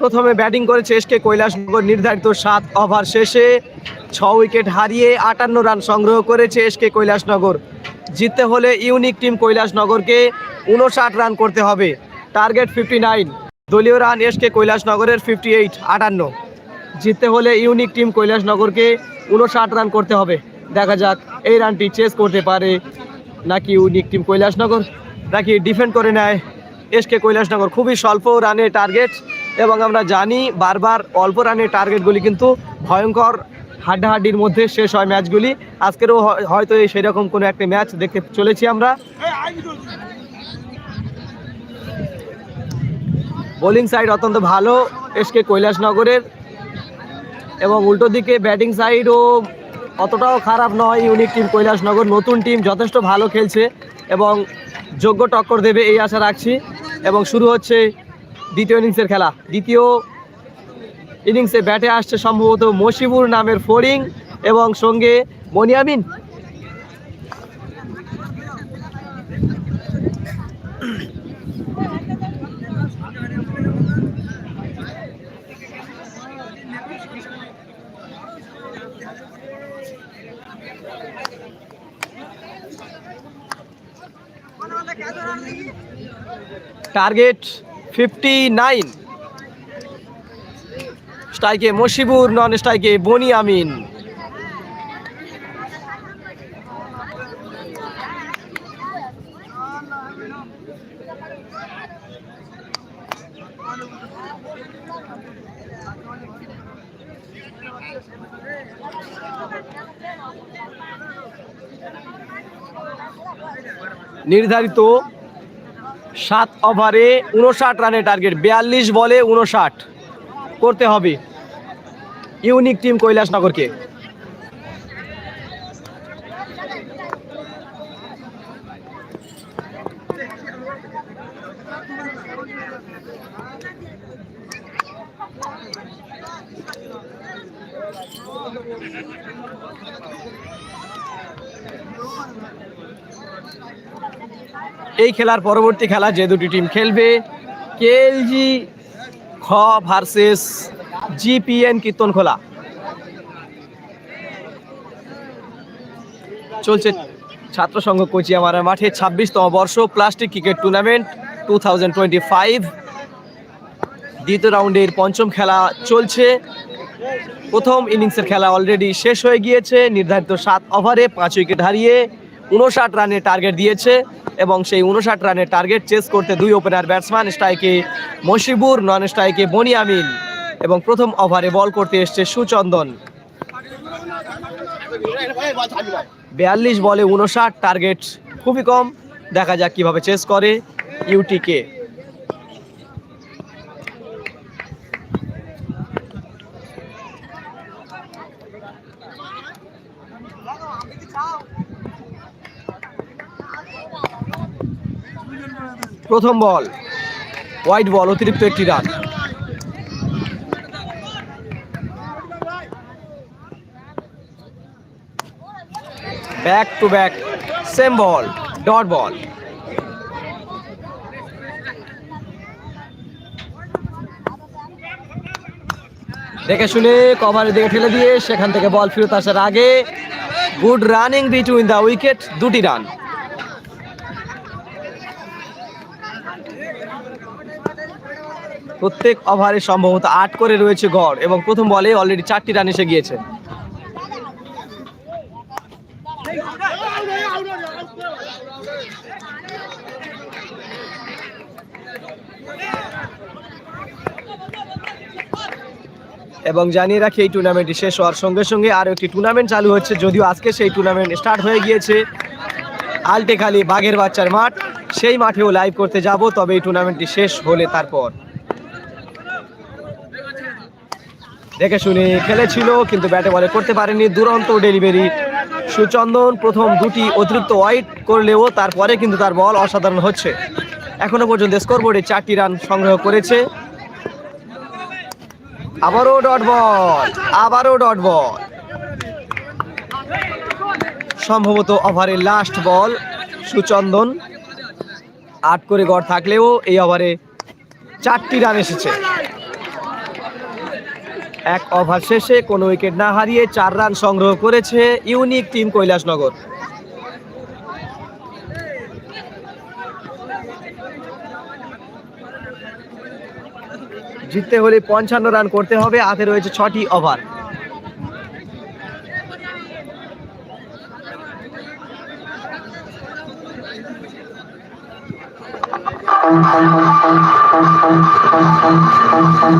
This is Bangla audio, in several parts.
প্রথমে ব্যাটিং করেছে এসকে কৈলাসনগর নির্ধারিত সাত ওভার শেষে ছ উইকেট হারিয়ে আটান্ন রান সংগ্রহ করেছে এসকে কৈলাসনগর। জিততে হলে ইউনিক টিম কৈলাসনগরকে উনষাট রান করতে হবে। Target fifty nine. দলীয় রান এসকে কৈলাসনগরের ফিফটি এইট, আটান্ন। জিততে হলে ইউনিক টিম কৈলাসনগরকে উনষাট রান করতে হবে। দেখা যাক এই রানটি চেস করতে পারে নাকি ইউনিক টিম কৈলাসনগর। নাকি ডিফেন্ড করে নেয়। এসকে কৈলাসনগর খুবই স্বল্প রানের টার্গেট। এবং আমরা জানি বারবার অল্প রানের টার্গেটগুলি কিন্তু ভয়ঙ্কর হাড্ডাহাড্ডির মধ্যে শেষ হয় ম্যাচগুলি। আজকেরও হয়- হয়তো এই সেরকম কোনো একটা ম্যাচ দেখতে চলেছি আমরা। বোলিং সাইড অত্যন্ত ভালো এসকে কৈলাসনগরের এবং উল্টো দিকে ব্যাটিং সাইডও অতটাও খারাপ নয় ইউনিক টিম কৈলাসনগর। নতুন টিম যথেষ্ট ভালো খেলছে এবং যোগ্য টক্কর দেবে এই আশা রাখছি। এবং শুরু হচ্ছে দ্বিতীয় ইনিংসের খেলা। দ্বিতীয় ইনিংসে ব্যাটে আসছে সম্ভবত মশিবুর নামের ফোরিং এবং সঙ্গে মনিয়ামিন টার্গেট ফিফটি নাইন। স্ট্রাইকে মশিবুর নন স্ট্রাইকে বনি আমিন। নির্ধারিত সাত ওভারে উনষাট রানের টার্গেট বিয়াল্লিশ বলে উনষাট। করতে হবে। ইউনিক টিম কৈলাসনগরকে। এই খেলার পরবর্তী খেলা যে দুটি টিম খেলবে কেএলজি খ ভার্সেস জিপিএন কীর্তনখোলা। চলছে ছাত্র সংঘ কোচিয়ামারা মাঠে ছাব্বিশতম বর্ষ plastic cricket tournament two thousand twenty five দ্বিতীয় রাউন্ডের পঞ্চম খেলা চলছে। প্রথম ইনিংসের খেলা অলরেডি শেষ হয়ে গিয়েছে। নির্ধারিত সাত ওভারে পাঁচ উইকেট হারিয়ে উনষাট রানের টার্গেট দিয়েছে এবং সেই উনষাট রানের টার্গেট চেস করতে দুই ওপেনার ব্যাটসম্যান স্ট্রাইকে মশিবুর নন স্ট্রাইকে বনিয়ামিন এবং প্রথম ওভারে বল করতে এসছে সুচন্দন। বিয়াল্লিশ বলে উনষাট টার্গেট খুবই কম। দেখা যাক কীভাবে চেস করে ইউটিকে প্রথম বল। হোয়াইট বল অতিরিক্ত একটি run back to back same ball dot ball দেখে শুনে কভারের দিকে ঠেলে দিয়ে সেখান থেকে বল ফেরত আসার আগে good running between the wicket দুটি রান প্রত্যেক ওভারে সম্ভবত আট করে রয়েছে গড় এবং প্রথম বলে অলরেডি চারটি রান এসে গিয়েছে। এবং জানিয়ে রাখি, এই টুর্নামেন্টটি শেষ হওয়ার সঙ্গে সঙ্গে আরও একটি টুর্নামেন্ট চালু হচ্ছে, যদিও আজকে সেই টুর্নামেন্ট স্টার্ট হয়ে গিয়েছে। আলটেখালি বাঘের বাচ্চার মাঠ, সেই মাঠেও লাইভ করতে যাব, তবে এই টুর্নামেন্টটি শেষ হলে তারপর। দেখে শুনে খেলেছিল, কিন্তু ব্যাটে বলে করতে পারেনি দুরন্ত ডেলিভারি। সুচন্দন প্রথম দুটি অতিরিক্ত ওয়াইড করলেও তারপরে কিন্তু তার বল অসাধারণ হচ্ছে। এখনও পর্যন্ত স্কোরবোর্ডে চারটি রান সংগ্রহ করেছে। আবারও ডট বল, আবারও ডট বল। সম্ভবত ওভারের লাস্ট বল সুচন্দন। আট করে গড় থাকলেও এই ওভারে চারটি রান এসেছে। এক ওভার শেষে কোনো উইকেট না হারিয়ে চার রান সংগ্রহ করেছে ইউনিক টিম কৈলাসনগর। জিততে হলে পঞ্চান্ন রান করতে হবে, হাতে রয়েছে ছটি ওভার।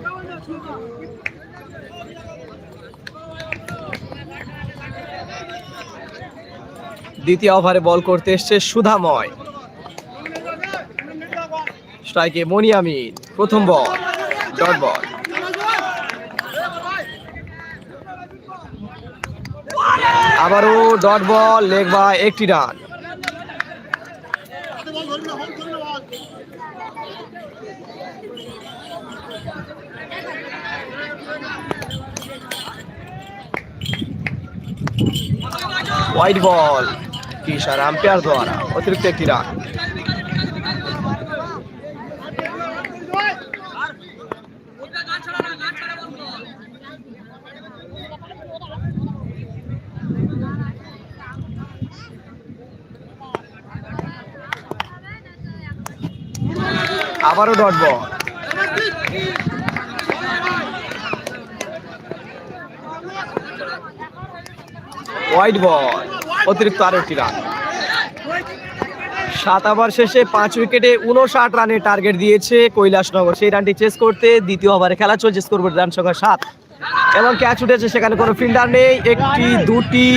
দ্বিতীয় ওভারে বল করতে এসছে সুধাময়। স্ট্রাইকে মনিয়ামিন প্রথম বল ডট বল আবারও ডট বল লেগ বা একটি রান হোয়াইট বল আম্পায়ার দ্বারা অতিরিক্ত একটি রান। আবারও ডট বল। হোয়াইট বল অতিরিক্ত আর একটি রান। সাত ওভার শেষে পাঁচ উইকেটে উনষাট রানের টার্গেট দিয়েছে কৈলাসনগর। সেই রানটি চেস করতে দ্বিতীয় ওভারে খেলা চলছে স্কোর স্কোরবোর্ড রান সংখ্যা সাত। এবং ক্যাচ উঠেছে, সেখানে কোনো ফিল্ডার নেই, একটি, দুটি,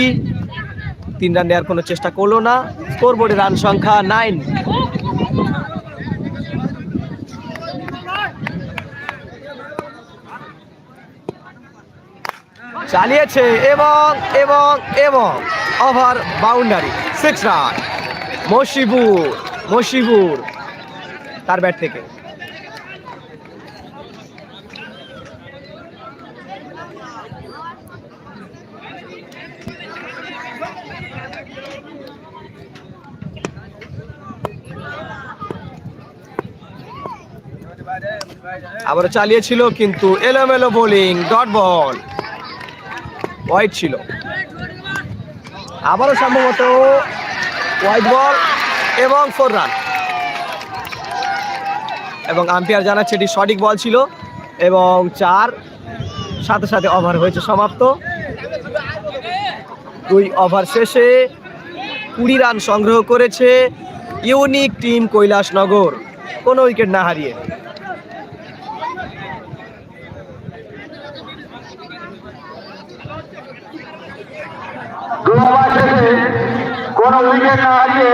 তিন রান নেওয়ার কোনো চেষ্টা করল না। স্কোর বোর্ডে রান সংখ্যা নাইন চালিয়েছে এবং এবং এবং over boundary. Six run Mashibur Mashibur তার ব্যাট থেকে। আবার চালিয়েছিল কিন্তু এলোমেলো বোলিং, ডট বল। হোয়াইট ছিল। আবারও সম্ভবত হোয়াইট বল এবং ফোর রান এবং আম্পায়ার জানাচ্ছে এটি সঠিক বল ছিল এবং চার সাথে সাথে ওভার হয়েছে, সমাপ্ত। দুই ওভার শেষে কুড়ি রান সংগ্রহ করেছে ইউনিক টিম কৈলাসনগর। কোনো উইকেট না হারিয়ে। কোনো উইকেট না হারিয়ে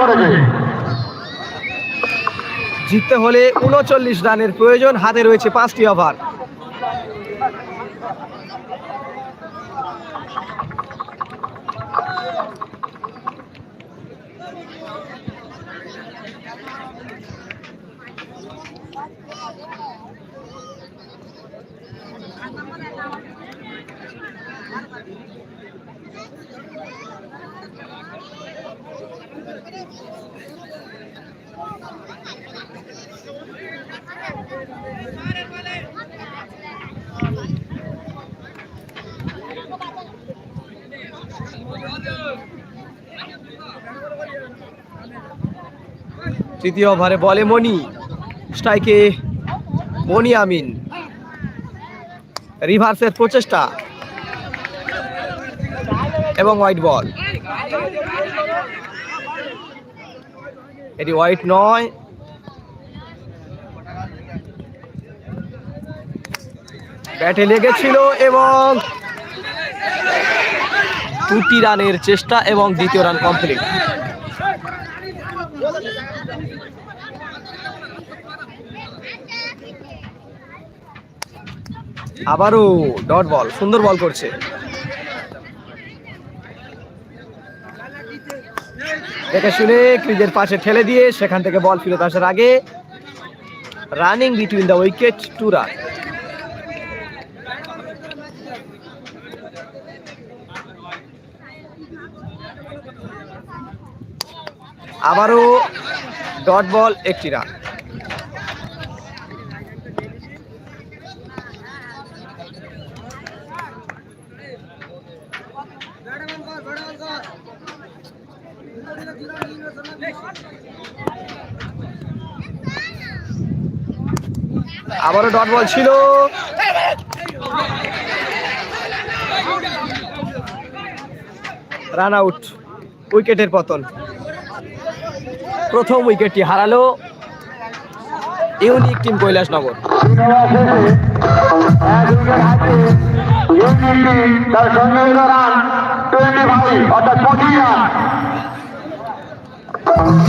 করেছে। জিততে হলে উনচল্লিশ রানের প্রয়োজন হাতে রয়েছে পাঁচটি ওভার তৃতীয় ওভারে বলে মনি। স্ট্রাইকে মনি আমিন। রিভার্সের প্রচেষ্টা। এবং হোয়াইট বল এটি হোয়াইট নয়। ব্যাটে লেগেছিল এবং দুটি রানের চেষ্টা এবং দ্বিতীয় রান কমপ্লিট আবারও ডট বল, সুন্দর বল করছে। দেখে শুনে ক্রিজের পাশে ঠেলে দিয়ে সেখান থেকে বল ফিরত আসার আগে running between the wicket two run আবারও ডট বল একটি রান আবারও ডট বল ছিল। রান আউট, উইকেটের পতন। প্রথম উইকেটটি হারালো ইউনিক টিম কৈলাসনগর। তার সঙ্গে অর্থাৎ Oh.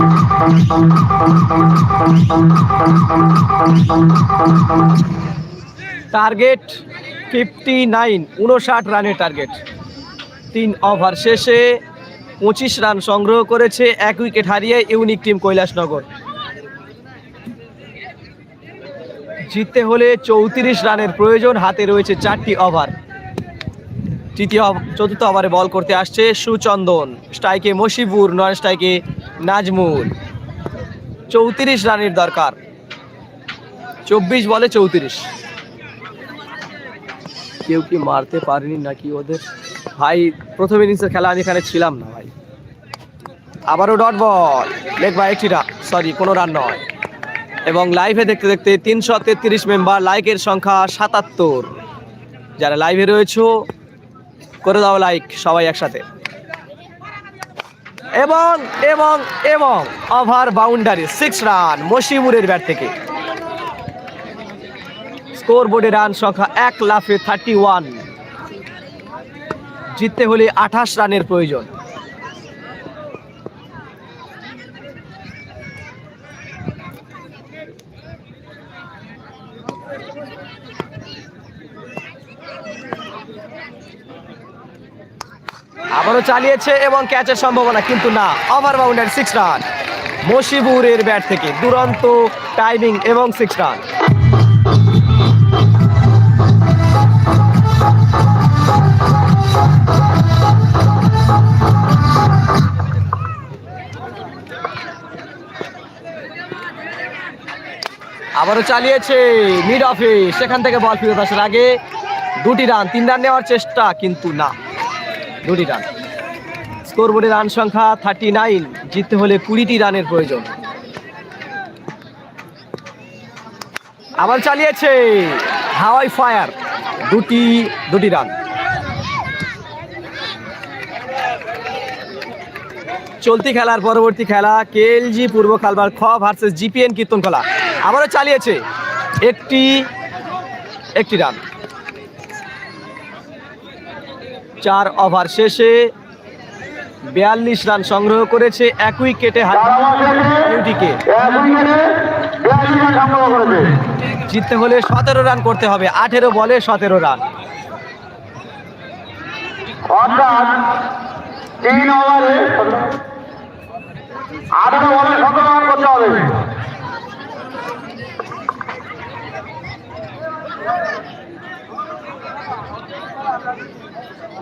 টার্গেট ফিফটি নাইন উনষাট রানের টার্গেট তিন ওভার শেষে পঁচিশ রান সংগ্রহ করেছে, এক উইকেট হারিয়ে ইউনিক টিম কৈলাসনগর। জিততে হলে চৌত্রিশ রানের প্রয়োজন, হাতে রয়েছে চারটি ওভার তৃতীয়, চতুর্থ ওভারে বল করতে আসছে সুচন্দন। স্ট্রাইকে মশিবুর নন স্ট্রাইকে নাজমুল। চৌত্রিশ রানের দরকার। চব্বিশ বলে চৌত্রিশ। কেউ কি মারতে পারেনি নাকি ওদের? ভাই, প্রথম ইনিংসের খেলা আমি এখানে ছিলাম না ভাই। আবারও ডট বল। লেগ বাই একটি রান। সরি, কোনো রান নয়। এবং লাইভে দেখতে দেখতে তিনশো তেত্রিশ মেম্বার লাইকের সংখ্যা সাতাত্তর। যারা লাইভে রয়েছো করে দাও লাইক সবাই একসাথে। এবং এবং এবং ওভার বাউন্ডারি সিক্স রান মশিমুরের ব্যাট থেকে। স্কোর বোর্ডে রান সংখ্যা এক লাফে থার্টি ওয়ান জিততে হলে আঠাশ রানের প্রয়োজন। আবারও চালিয়েছে এবং ক্যাচের সম্ভাবনা কিন্তু না। ওভার বাউন্ডার সিক্স রান মশিবুরের ব্যাট থেকে দুরন্ত টাইমিং এবং সিক্স রান আবারও চালিয়েছে মিড অফে সেখান থেকে বল ফিরত আসার আগে দুটি রান তিন রান নেওয়ার চেষ্টা কিন্তু না। দুটি রান স্কোর বোর্ডে রান সংখ্যা থার্টি নাইন জিততে হলে কুড়িটি রানের প্রয়োজন। আবার চালিয়েছে হাওয়াই ফায়ার, দুটি দুটি রান চলতি খেলার পরবর্তী খেলা কেএলজি পূর্ব খালবার খ ভার্সেস জিপিএন কীর্তনখোলা আবারও চালিয়েছে একটি একটি রান চার ওভার শেষে বিয়াল্লিশ রান সংগ্রহ করেছে এক উইকেটে করেছে। জিততে হলে সতেরো রান করতে হবে আঠেরো বলে সতেরো রান। অর্থাৎ তিন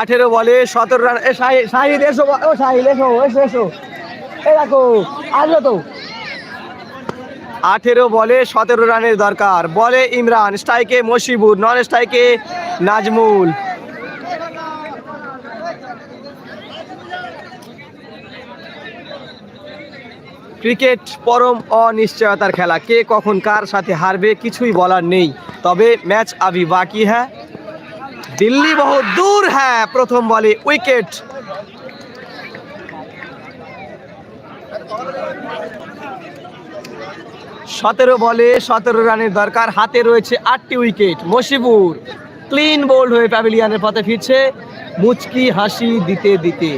আঠারো বলে, সতেরো রান। শাহিদ, এসো ও, শাহিদ, এসো এসো এসো। এ, দেখো আসলো তো। আঠেরো বলে, সতেরো রানের দরকার। বলে ইমরান, স্ট্রাইকে মসিবুর নন স্ট্রাইকে নাজমুল। ক্রিকেট পরম অনিশ্চয়তার খেলা। কে কখন কার সাথে হারবে কিছুই বলার নেই। তবে ম্যাচ আবি বাকি হ্যাঁ? দিল্লি বহু দূর হ্যাঁ প্রথম বলে উইকেট। সতেরো বলে সতেরো রানের দরকার, হাতে রয়েছে আটটি উইকেট। মশিবুর ক্লিন বোল্ড হয়ে প্যাভিলিয়ানের পথে ফিরছে। মুচকি হাসি দিতে দিতে।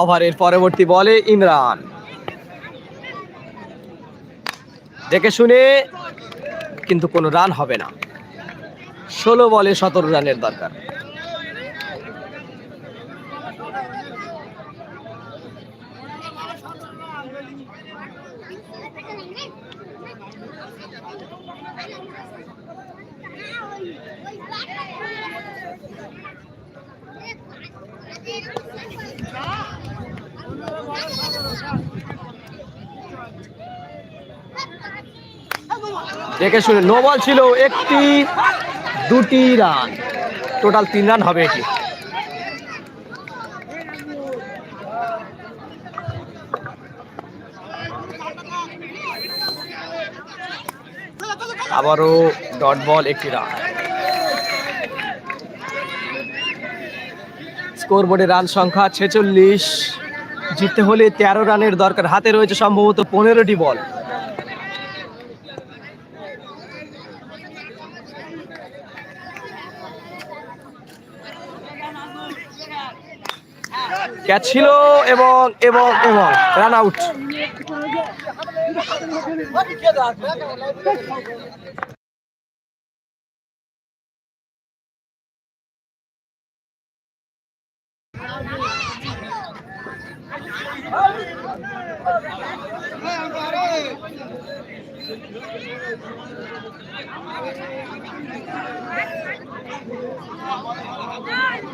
ওভারের পরবর্তী বলে ইমরান। দেখে শুনে কিন্তু কোনো রান হবে না। ষোলো বলে সতেরো রানের দরকার। দেখে শুনে নো বল ছিল একটি, দুটি রান। টোটাল তিন রান হবে এটি। আবারও ডট বল, একটি রান। স্কোর বোর্ডে রান সংখ্যা ছেচল্লিশ। জিততে হলে তেরো রানের দরকার। হাতে রয়েছে সম্ভবত পনেরোটি বল। ক্যাচ ছিল এবং এবং এবং রান আউট Good.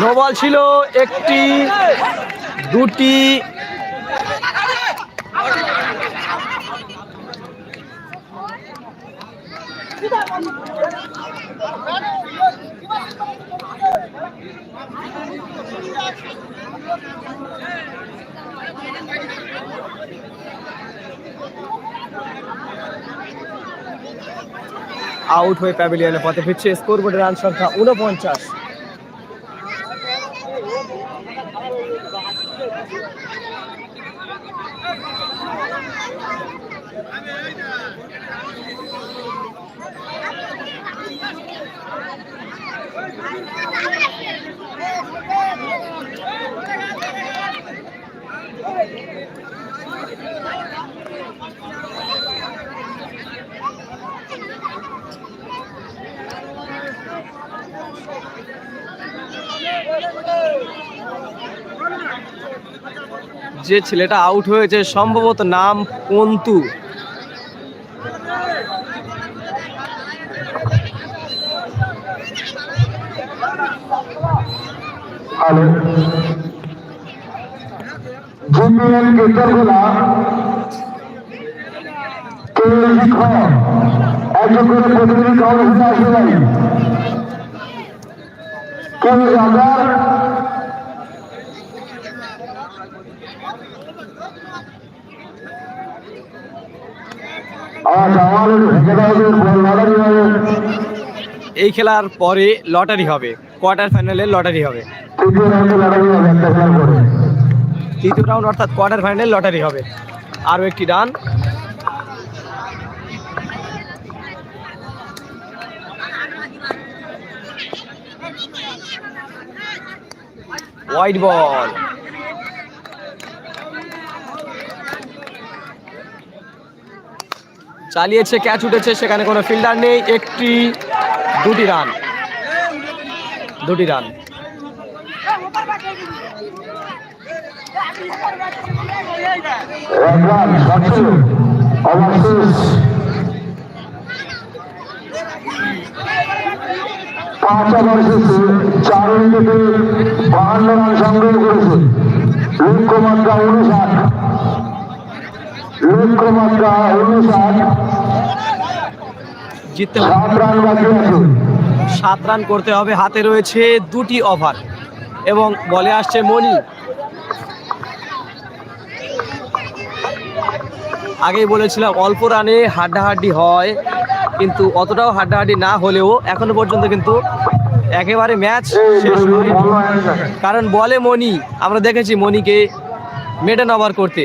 নোবাল ছিল একটি দুটি আউট হয়ে প্যাভিলিয়নের পথে ফিরছে। স্কোরবোর্ডের রান সংখ্যা উনপঞ্চাশ যে ছেলেটা আউট হয়েছে সম্ভবত নাম পন্তু প্রতিনিধি দল আচ্ছা আমার ভেঙে দেওয়া বল লড়াই হবে এই খেলার পরে লটারি হবে কোয়ার্টার ফাইনালে লটারি হবে। তৃতীয় রাউন্ডে অর্থাৎ কোয়ার্টার ফাইনাল লটারি হবে। আরও একটি রান। White ball. চালিয়েছে ক্যাচ উঠেছে, সেখানে কোনো ফিল্ডার নেই, একটি, দুটি রান দুটি রান চার উইকেটে বাহান্ন রান সংগ্রহ করেছে। লক্ষ্যমাত্রা উনষাট লক্ষ্যমাত্রা উনষাট জিততে সাত রান সাত রান করতে হবে হাতে রয়েছে দুটি ওভার। এবং বলে আসছে মনি। আগেই বলেছিলাম অল্প রানে হাড্ডাহাড্ডি হয় কিন্তু অতটাও হাড্ডাহাড্ডি না হলেও এখনও পর্যন্ত কিন্তু একেবারে ম্যাচ শেষ হয়নি। কারণ বলে মনি আমরা দেখেছি মনিকে মেডেন ওভার করতে।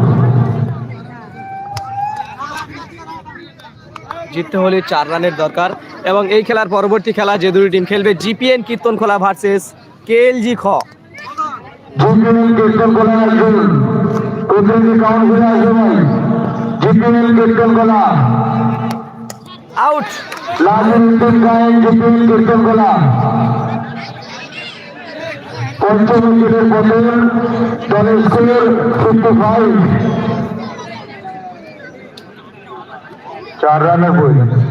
জিততে হলে চার রানের দরকার। এবং এই খেলার পরবর্তী খেলা যে দুটি টিম খেলবে, জিপিএন কীর্তন খোলা ভার্সেস কেএলজি খ। আউট পঞ্চম দলের স্কোর ফিফটি ফাইভ চার রানের প্রয়োজন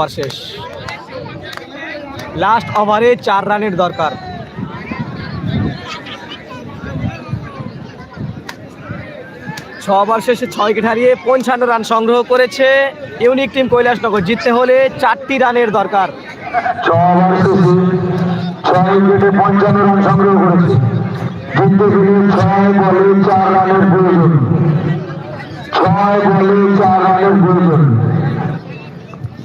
ওভার শেষ। লাস্ট ওভারে চার রানের দরকার। ছ ওভার শেষে ছয় উইকেট হারিয়ে পঞ্চান্ন রান সংগ্রহ করেছে ইউনিক টিম কৈলাসনগর। জিততে হলে চারটি রানের দরকার। ছয় বলে চার রানের প্রয়োজন।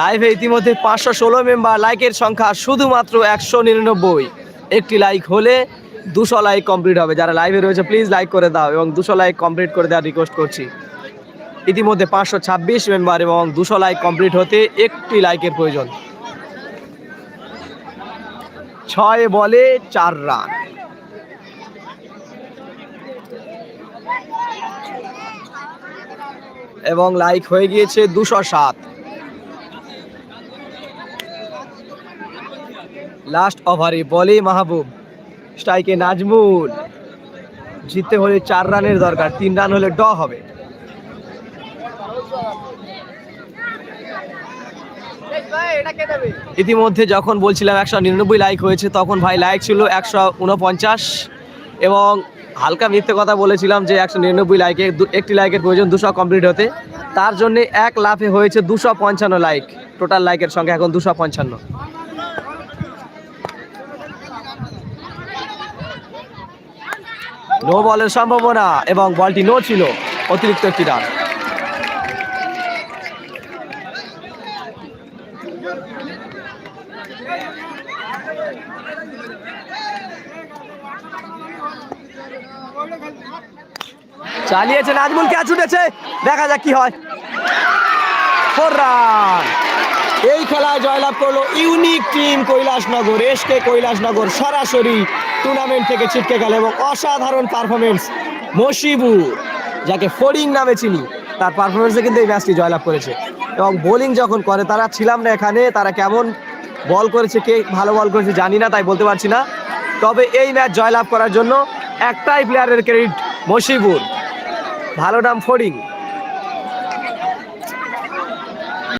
লাইভে ইতিমধ্যে পাঁচশো ষোলো মেম্বার লাইকের সংখ্যা শুধুমাত্র একশো নিরানব্বই। একটি লাইক হলে দুশো লাইক কমপ্লিট হবে। যারা লাইভে রয়েছে প্লিজ লাইক করে দাও এবং দুশো লাইক কমপ্লিট করে দেওয়ার রিকোয়েস্ট করছি। ইতিমধ্যে পাঁচশো ছাব্বিশ মেম্বার এবং দুশো লাইক কমপ্লিট হতে একটি লাইকের প্রয়োজন। ছয় বলে চার রান। এবং লাইক হয়ে গিয়েছে দুশো সাত। লাস্ট ওভারে বলে মাহবুব। স্ট্রাইকে নাজমুল। জিততে হলে চার রানের দরকার, তিন রান হলে ড হবে। ইতিমধ্যে যখন বলছিলাম একশো নিরানব্বই লাইক হয়েছে, তখন ভাই লাইক ছিল একশো উনপঞ্চাশ। এবং হালকা মিথ্যে কথা বলেছিলাম যে একশো নিরানব্বই লাইকে একটি লাইকের প্রয়োজন দুশো কমপ্লিট হতে। তার জন্যে এক লাফে হয়েছে দুশো পঞ্চান্ন লাইক টোটাল লাইকের সংখ্যা এখন দুশো পঞ্চান্ন। নো বলের সম্ভাবনা এবং বলটি নো ছিল, অতিরিক্ত একটি রান চালিয়েছে নাজমুল ক্যাচ উঠেছে দেখা যাক কি হয়। ফোর রান এই খেলায় জয়লাভ করল unique team Kailashnagar SK Kailashnagar সরাসরি টুর্নামেন্ট থেকে ছিটকে গেল এবং অসাধারণ পারফরমেন্স মশিবুর, যাকে ফড়িং নামে চিনি, তার পারফরমেন্সে কিন্তু এই ম্যাচটি জয়লাভ করেছে। এবং বোলিং যখন করে, তারা ছিলাম না এখানে, তারা কেমন বল করেছে, কে ভালো বল করেছে জানি না, তাই বলতে পারছি না। তবে এই ম্যাচ জয়লাভ করার জন্য একটাই প্লেয়ারের ক্রেডিট মশিবুর। ভালো নাম ফড়িং।